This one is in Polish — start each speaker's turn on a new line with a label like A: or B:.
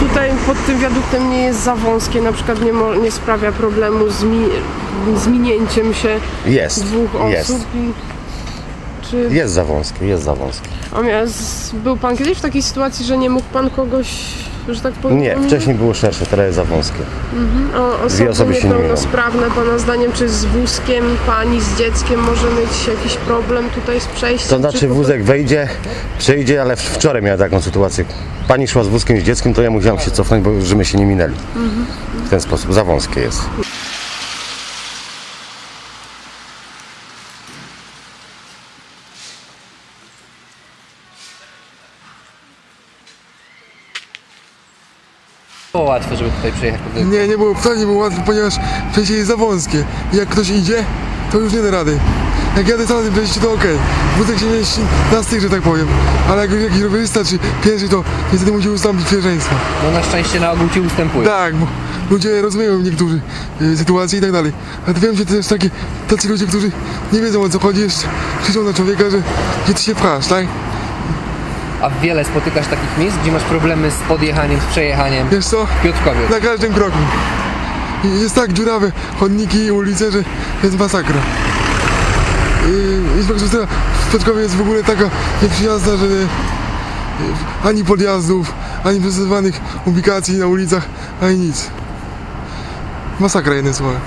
A: tutaj pod tym wiaduktem nie jest za wąskie, na przykład nie, mo- nie sprawia problemu z, mi- z minięciem się
B: Jest,
A: dwóch osób.
B: jest.
A: Czy
B: Jest za wąskie, jest za wąskie.
A: a był pan kiedyś w takiej sytuacji, że nie mógł pan kogoś, że tak powiem...
B: Nie, wcześniej było szersze, teraz jest za wąskie.
A: O, osoby,
B: osoby się nie mylą.
A: niepełnosprawne, pana zdaniem, czy z wózkiem, pani z dzieckiem może mieć jakiś problem tutaj z przejściem?
B: To znaczy
A: po
B: wózek wejdzie, przejdzie, ale wczoraj miałem taką sytuację. Pani szła z wózkiem z dzieckiem, to ja musiałem się cofnąć, bo żeśmy się nie minęli. W ten sposób, za wąskie jest.
C: Było łatwe, żeby tutaj przyjechać pod
D: Nie, nie było wcale nie było łatwo, ponieważ przejście jest za wąskie. I jak ktoś idzie, to już nie da rady. Jak jadę sam na tym przejściu, to okej. Wózek się mieści na styk, że tak powiem. Ale jak już jakiś rowerzysta czy pieszy, to niestety musi ustąpić pierwszeństwa.
C: No na szczęście na ogół ci ustępuje.
D: Tak, bo ludzie rozumieją niektórzy y, sytuacje i tak dalej. Ale wiem, że też takie, tacy ludzie, którzy nie wiedzą o co chodzi, jeszcze krzyczą na człowieka, że gdzie ty się pchasz, tak?
C: A wiele spotykasz takich miejsc, gdzie masz problemy z podjechaniem, z przejechaniem.
D: Wiesz co?
C: Piotrkowie.
D: Na każdym kroku. I Jest tak dziurawe chodniki i ulice, że jest masakra. I infrastruktura w Piotrkowie jest w ogóle taka nieprzyjazna, że ani podjazdów, ani przystosowanych ubikacji na ulicach, ani nic. Masakra jednym słowem.